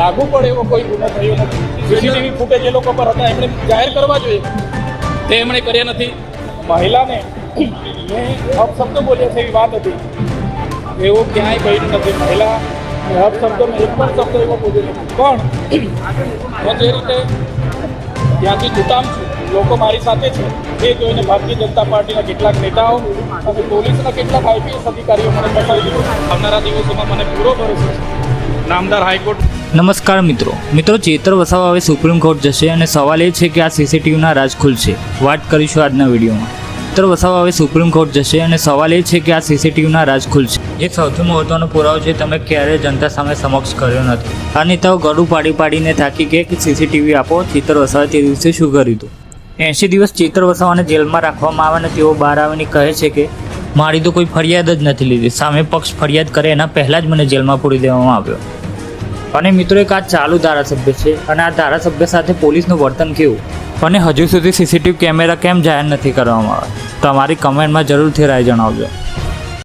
લાગુ પડે એવો કોઈ ગુનો થયો નથી. સીસીટીવી ફૂટેજ એ લોકો પર હતા, એમણે જાહેર કરવા જોઈએ. તે એમણે કર્યા નથી. મહિલાને મેં અપશબ્દો બોલ્યા છે એવી વાત હતી. એવું ક્યાંય કહ્યું નથી. મહિલા અપશબ્દો એક પણ શબ્દ એવો બોલ્યો નથી પણ હું જે રીતે ત્યાંથી છૂટામ છું, લોકો મારી સાથે છે, એ જોઈને ભારતીય જનતા પાર્ટીના કેટલાક નેતાઓ અને પોલીસના કેટલાક આઈપીએસ અધિકારીઓ મને દીધું. આવનારા દિવસોમાં મને પૂરો ભરોસો છે. નામદાર હાઈકોર્ટ નમસ્કાર મિત્રો. મિત્રો, ચેતર વસાવા હવે સુપ્રીમ કોર્ટ જશે અને સવાલ એ છે કે આ સીસીટીવીના રાજ ખુલશે. વાત કરીશું આજના વિડીયોમાં. ચેતર વસાવા હવે સુપ્રીમ કોર્ટ જશે અને સવાલ એ છે કે આ સીસીટીવીના રાજ ખુલશે. એ સૌથી મહત્વનો પુરાવો છે, તમે ક્યારે જનતા સામે સમક્ષ કર્યો નથી. આ નેતાઓ ગળું પાડી પાડીને થાકી ગયા કે સીસીટીવી આપો, ચેતર વસાવા તે દિવસે શું કર્યું હતું? એંશી દિવસ ચેતર વસાવાને જેલમાં રાખવામાં આવે અને તેઓ બહાર આવીને કહે છે કે, મારી તો કોઈ ફરિયાદ જ નથી લીધી. સામે પક્ષ ફરિયાદ કરે એના પહેલાં જ મને જેલમાં પૂરી દેવામાં આવ્યો. અને મિત્રો એક આ ચાલુ ધારાસભ્ય છે અને આ ધારાસભ્ય સાથે પોલીસનું વર્તન કેવું? અને હજુ સુધી સીસીટીવી કેમેરા કેમ જાહેર નથી કરવામાં આવ્યા? તમારી કમેન્ટમાં જરૂરથી રાય જણાવજો.